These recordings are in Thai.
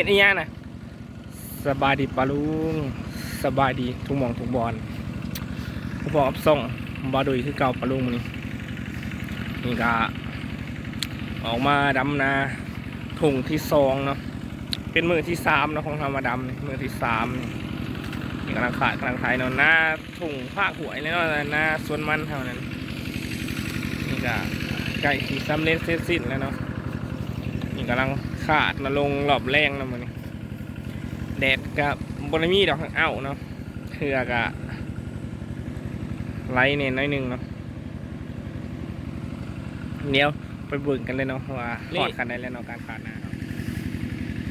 ฮ็ดอีหยังน่ะสบายดีปะลุงสบายดีทุกมองทุกบอลผู้บอกส่งบาดุยคือเก่าปะลุงมื้อนี้นี่ก็ออกมาดำนาถุงที่สองเนาะเป็นมือที่สามเนาะของธรรมาดำมือที่สามนี่กำลังขาดกำลังขายเนาะหน้าถุงภาหวยเลยเนาะหน้าส่วนมันเท่านั้นนี่ก็ไก่ที่ซ้ำเล่นเสร็จสิ้นแล้วเนาะนี่กำลัง ขาดมาลงหลอบแรงเนาะมันนี่แดดกับบรมีดอกเอ้าเนาะเถือกะไล่เนี่ยน้อยหนึงเนาะเดี๋ยวไปเบิ่งกันเลยเนาะว่าถอดกันได้แล้วเนาะการขาดหน้าครับ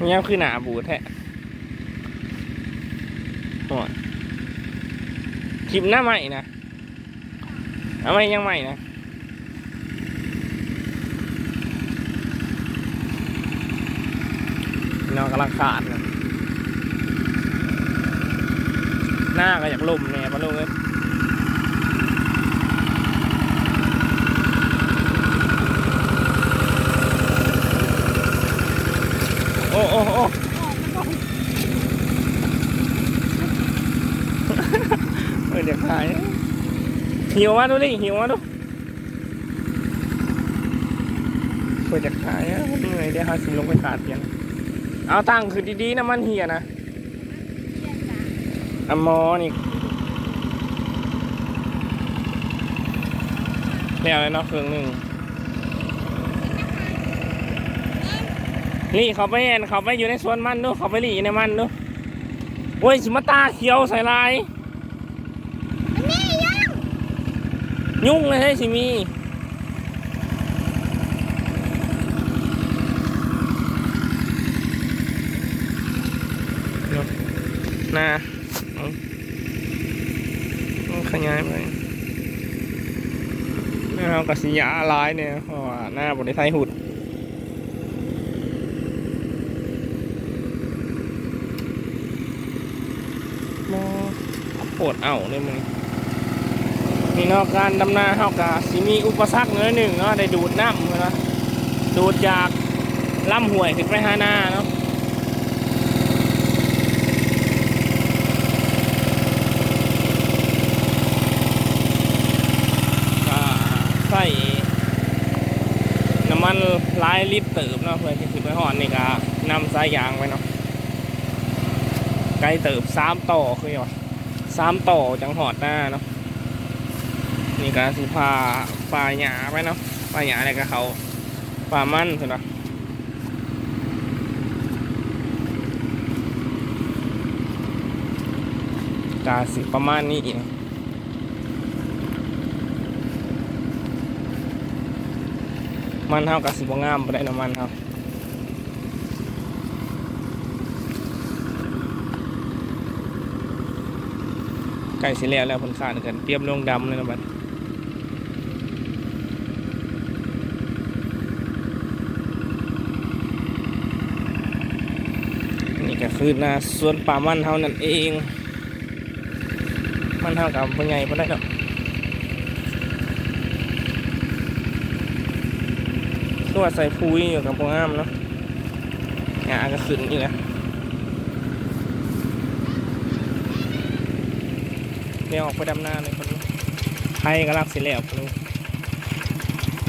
เนี่ยคือหนาบูดแท้โอ้ยคลิปหน้าใหม่นะเอาไม่ยังใหม่นะ นอนกำลังขาดนะหน้าก็อยากล่มเนี่ยปะลูกเอ้ยโอ้โอ้โอ้เออเดี๋ยวขายหิวมาดูดิหิวมาดูเปิดจะขายเหนื่อยเดี๋ยวหาสิบลงไปขาดเพียง เอาตั้งคือดีๆนะมันเหียนะอะมอนี่เนี่ยอะไรเนาะเครื่องหนึ่งนี่เขาไปเห็นเขาไปอยู่ในสวนมันดูเขาไปหลีในมันดูโอ้ยสิมาตาเขียวใส่ลายยุ่งเลยให้ยสิมี น้าขยายไปหน้าเรากับสียาลายเนี่ยเพราะว่าหน้าบริไทยหุดมอปวดเอาเลยมึงนี่นาะการดำนาเฮากะสิมีอุปสรรคเนื้อหนึ่งเนาะได้ดูดน้ำเลยนะดูดจากลำห้วยขึ้นไปหาหน้าเนาะ ก็ใส่น้ำ มันหลายลิตรเติบเนาะเพื่อที่สิไปหอดนี่ก็นำสายยางไปเนาะไกลเติบสามต่อคือว่าสามต่อจังหอดหน้าเนาะนี่ก็สิพาปลาหยาไปเนาะปลาหยาอะไรก็เขาปลามันคือเนาะกาสิประมาณนี้ มันเท่ากับสิบงามไปได้น้ำมันครับไก่สิแล้วแล้วผลขาดกันเตรียมลงดำเลยนะบัดนี่ก็คือนาสวนป่ามันเท่านั้นเอง มันเท่ากับเป็นไงไปได้ดอก ตัวาใส่พุยอยู่กับพวกอ้ามเนาะงาก็ขึ้นอยู่แล้วเดี๋ยวออกไปดำหน้าเลยคนนี้ไทยกำลังสิแล้วคนนี้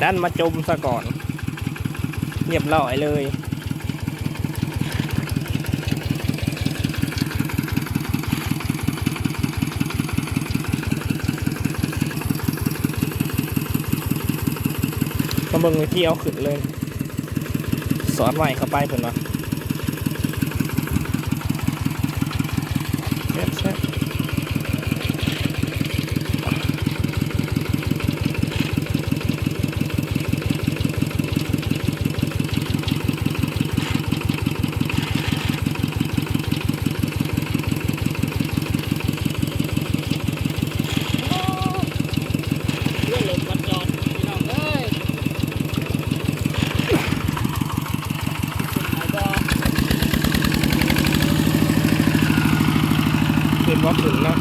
ดันมาจมซะก่อน เรียบร้อยเลย มาเบิ่งวิธีเอาขึ้นเลย สอนใหม่เข้าไปเพิ่นว่าแซ่บแซ่บเรื่องรถวัดจอดพี่น้องเอ้ย ขึ้นว่าขึ้นเนาะ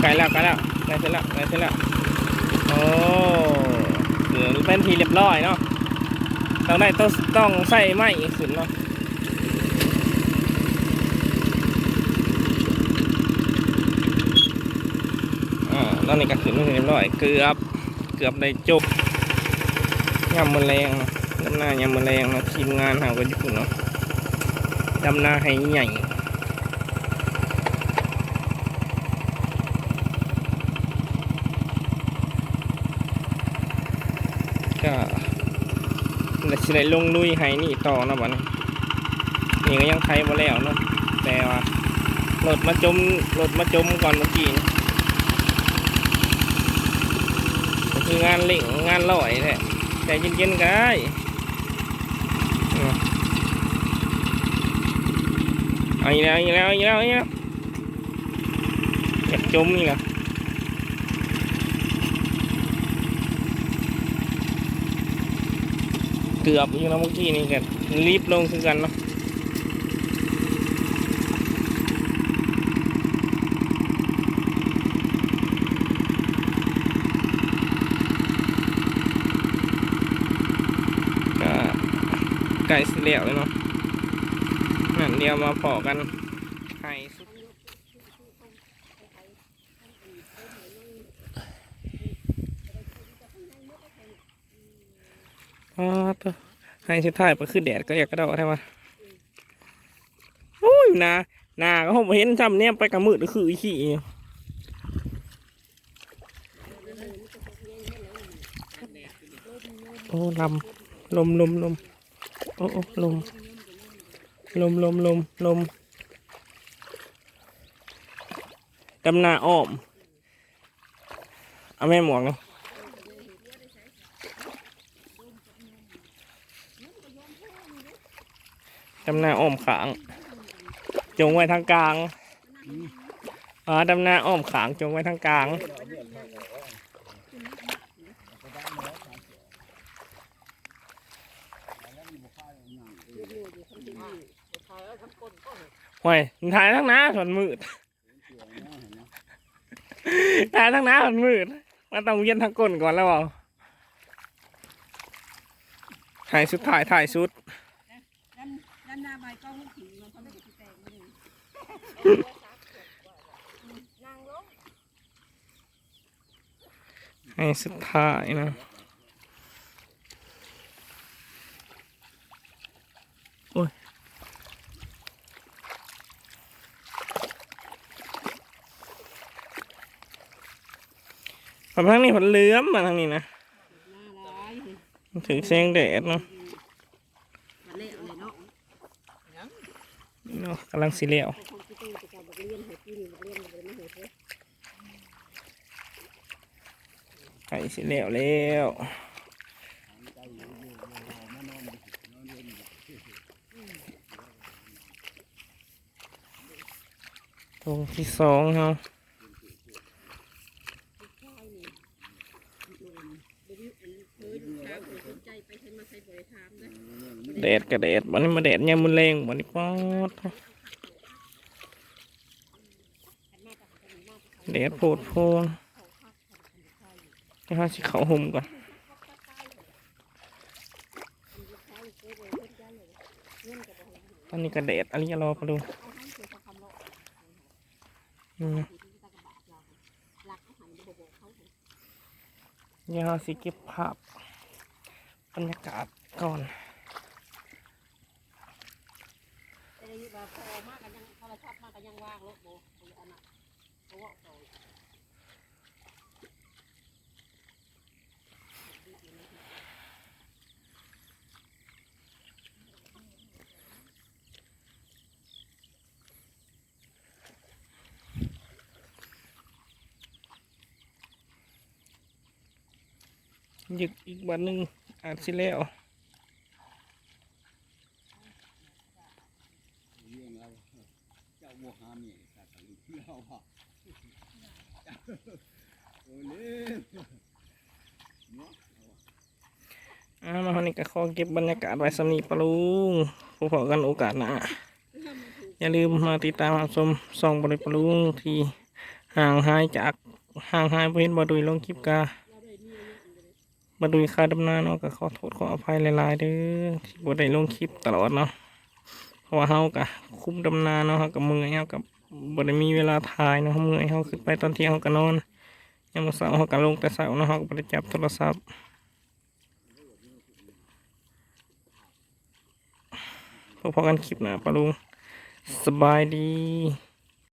ไกล แล้วไกลแล้วไกลเสร็จแล้วไกลเสร็จแล้วโอ้เป็นทีเรียบร้อยเนาะต้องได้ต้องต้องใส่ไม้ขึ้นเนาะอ่าตอนนี้ก็ขึ้นเรียบร้อยเกือบเกือบได้จบยำมือแรงนาะดำหน้ายำมือแรงนาะทีมงานหากันอยู่เนาะดำหน้าให้ใหญ่ ก็แต่สิได้ลงลุยให้นี่ต่อนาะบัดนี้นี่ก็ยังไทยบ่แล้วเนาะแต่ว่ารถมาจมรถมาจมก่อนเมื่อกี้นี่คืองานเล่งงานลอยแท้ใจเย็นๆก็ได้เนาะเอาอีกแล้วอีกแล้วอีกแล้วเอาอีกแล้วอยากจมนี่แหละ เกือบอยู่แล้วเมื่อกี้นี่กันรีบลงคือกันเนาะก็ใกล้สิแล้วเลยเนาะนั่นเดียวมาพอกันให้สุด อ๋อตัวให้สุดท้ายไปขึ้นแดดก็อยากกระโดดใช่ไหมโอ้ยนานาก็ผมเห็นจำเนี่ยไปกับมืดก็คืออีขี้โอ้ลำลมลมลมโอ้โอ้ลมลมลมลมลมดำนาอ้อม เอาแม่หมวกเนาะ ดำนาอ้อมขาง จงไว้ทางกลางอ๋อดำนาอ้อมขางจงไว้ทางกลางห่วยถ่ายทั้งน้าถอนมืดถ่ายทั้งน้าถอนมืดมันต้องเวียนทางก้นก่อนแล้วเปล่าถ่ายสุดถ่ายถ่ายสุด ด้านหน้าใบกล้องลูกผีมันเขาไม่ได้ติดแต่งเลยนางลงให้สุดท้ายนะโอ้ยมทางนี้ผันเลื้อมมาทางนี้นะหน้าร้นถึงแสงแดดเนาะ มันเละเลยเนาะ เนาะ กำลังสีเหลวคงที่ตู้จะกับบักเลียนหัวกินบักเลียเลียนไม่หัวเลยไก่สีเหลวแล้วตรงที่สองเฮาเฮ้ยลูกค้าคนสนใจไปใช้มาใช้บแดดกับแดดวันนี้มาแดดยามมันแรงวันนี้ป๊อด แดดโพดโพงให้เขาสิเขาห่มก่อนตอนนี้ก็แดดอะไรรอกันดูอืมเดี๋ยวเราสิเก็บภาพบรรยากาศก่อนแต่ยังว่าพอมากกันยังโทรศัพท์มากกันยังว่างแล้วโบอันน่ะ ยึกอีกวันหนึ่งอาจสิแล้ว เรื่องเราเจ้าโมหามีสัตว์ลูกเราอะโอ้เล่เนาะ อ่ามาวันนี้ก็ขอเก็บบรรยากาศไว้สำนีปลุงพบกันโอกาสหน้าอย่าลืมมาติดตามชมซองบริปลุงที่ห่างหายจากห่างหายไปเห็นบดุยลงคลิปกามาดูค่าดำนาเนาะก็ขอโทษขออภัยหลายๆเด้อที่บ่ได้ลงคลิปตลอดเนาะเพราะว่าเฮาก็คุมดำนาเนาะก็เมื่อยเฮาก็บ่ได้มีเวลาถ่ายเนาะเมื่อยเฮาขึ้นไปตอนเที่ยงเฮาก็นอนยามมื้อเช้าเฮาก็ลงแต่เช้าเนาะเฮาก็บ่ได้จับโทรศัพท์ พบกันคลิปหน้าปะลุงสบายดี